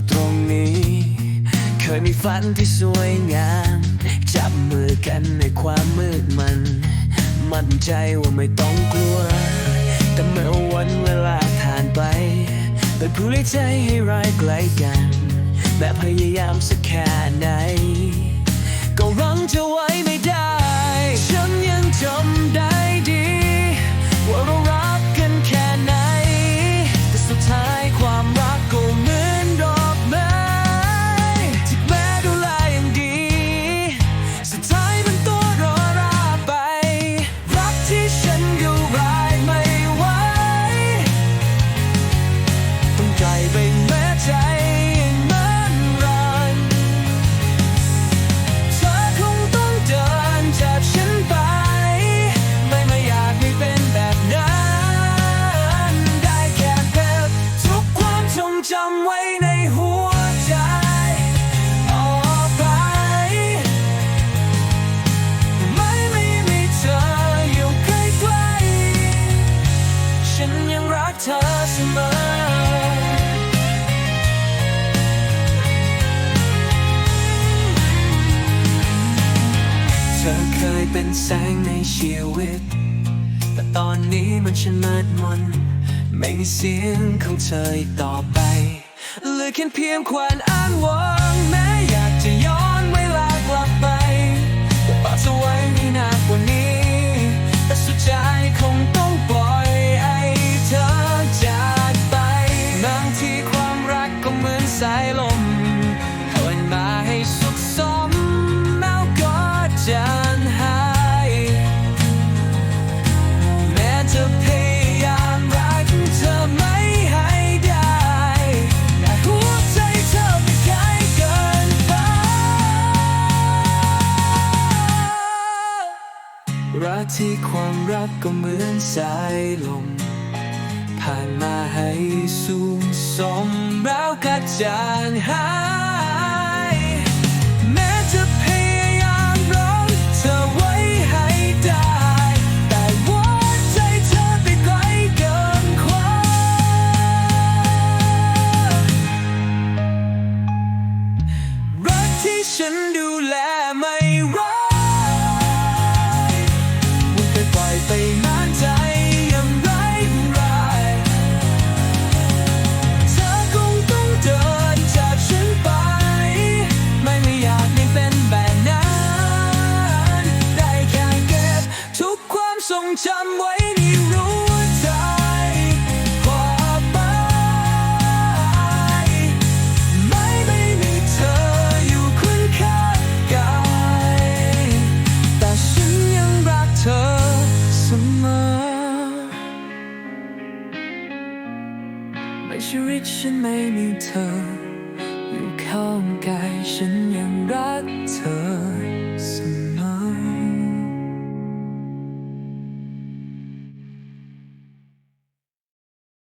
่ตรงนี้ เคยมีฝันที่สวยงาม จับมือกันในความมืดมัน มั่นใจว่าไม่ต้องกลัว แต่เมื่อวันเวลาผ่านไปเป็นผู้เใจให้ร้ายไกลกัน และพยายามสักแค่ไหน เธอเสมอเธอเคยเป็นแสงในชีวิต แต่ตอนนี้มันฉันมืดมนไม่มีเสียงของเธออีกต่อไปเหลือแค่เพียงความอ้างว้าง ที่ความรักก็เหมือนสายลมคอยมาให้สุขสมแล้วก็จางหาย แม้จะพยายามรักเธอไม่ให้ได้แต่หัวใจเธอไม่ไกลเกินไป รักที่ความรักก็เหมือนสายลมผ่านมา ให้สูงสมแล้วก็จางหายแม้จะพยายามร้องเธอไว้ให้ได้ แต่หัวใจเธอไปไกลเกินความรักที่ฉันดูแลไม่ จำไว้ในรู้ใจความไม่ไม่มีเธออยู่คุณค่ากาแต่ฉันยังรักเธอเสมอในชีวิตฉันไม่มีเธอ อยู่ข้างกายฉันยังรักเธอ